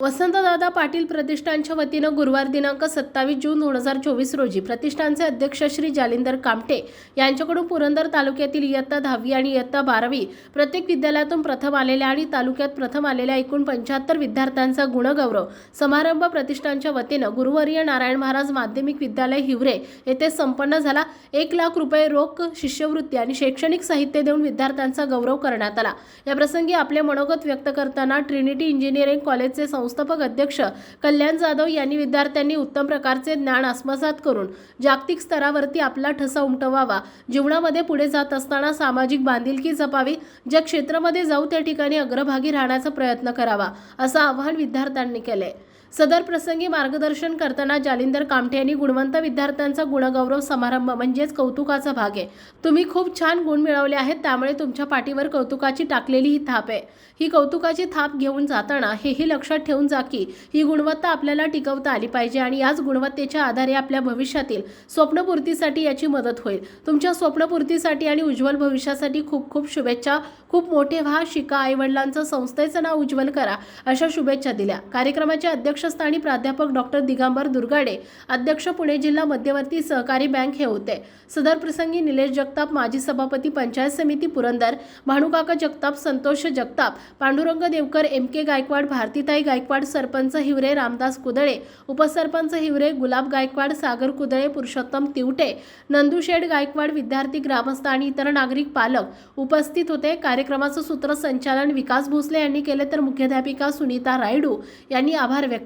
वसंतदादा पाटील प्रतिष्ठानच्या वतीनं गुरुवार दिनांक सत्तावीस जून दोन हजार चोवीस रोजी प्रतिष्ठानचे अध्यक्ष श्री जालिंदर कामटे यांच्याकडून पुरंदर तालुक्यातील इयत्ता दहावी आणि इयत्ता बारावी प्रत्येक विद्यालयातून प्रथम आलेल्या आणि तालुक्यात प्रथम आलेल्या एकूण पंच्याहत्तर विद्यार्थ्यांचा गुणगौरव समारंभ प्रतिष्ठानच्या वतीनं गुरुवर्य नारायण महाराज माध्यमिक विद्यालय हिवरे येथे संपन्न झाला. एक लाख रुपये रोख शिष्यवृत्ती आणि शैक्षणिक साहित्य देऊन विद्यार्थ्यांचा गौरव करण्यात आला. या प्रसंगी आपले मनोगत व्यक्त करताना ट्रिनिटी इंजिनिअरिंग कॉलेजचे संस्थापक अध्यक्ष कल्याण जाधव यांनी विद्यार्थ्यांनी उत्तम प्रकारचे ज्ञान आत्मसात करून जागतिक स्तरावरती आपला ठसा उमटवावा जीवनामध्ये पुढे जात असताना सामाजिक बांधिलकी जपावी ज्या क्षेत्रामध्ये जाऊ त्या ठिकाणी अग्रभागी राहण्याचा प्रयत्न करावा असं आवाहन विद्यार्थ्यांनी केले सदर प्रसंगी मार्गदर्शन करताना जालिंदर कामठे यांनी गुणवंत विद्यार्थ्यांचा गुणगौरव समारंभ म्हणजेच कौतुकाचा भाग आहे. तुम्ही खूप छान गुण मिळवले आहेत त्यामुळे तुमच्या पाठीवर कौतुकाची टाकलेली ही थाप आहे. ही कौतुकाची थाप घेऊन जाताना हेही लक्षात ठेवून जा की ही गुणवत्ता आपल्याला टिकवता आली पाहिजे आणि याच गुणवत्तेच्या आधारे आपल्या भविष्यातील स्वप्नपूर्तीसाठी याची मदत होईल. तुमच्या स्वप्नपूर्तीसाठी आणि उज्ज्वल भविष्यासाठी खूप खूप शुभेच्छा. खूप मोठे व्हा शिका आईवडिलांचं संस्थेचं नाव उज्ज्वल करा. अशा शुभेच्छा दिल्या. कार्यक्रमाचे अध्यक्ष अध्यक्षस्थ आणि प्राध्यापक डॉक्टर दिगंबर दुर्गाडे अध्यक्ष पुणे जिल्हा मध्यवर्ती सहकारी बँक हे होते. सदर प्रसंगी निलेश जगताप माजी सभापती पंचायत समिती पुरंदर भानुकाका जगताप संतोष जगताप पांडुरंग देवकर एम के गायकवाड भारतीताई गायकवाड सरपंच हिवरे रामदास कुदळे उपसरपंच हिवरे गुलाब गायकवाड सागर कुदळे पुरुषोत्तम तिवटे नंदुशेठ गायकवाड विद्यार्थी ग्रामस्थ आणि इतर नागरिक पालक उपस्थित होते. कार्यक्रमाचं सूत्रसंचालन विकास भोसले यांनी केले तर मुख्याध्यापिका सुनीता रायडू यांनी आभार व्यक्त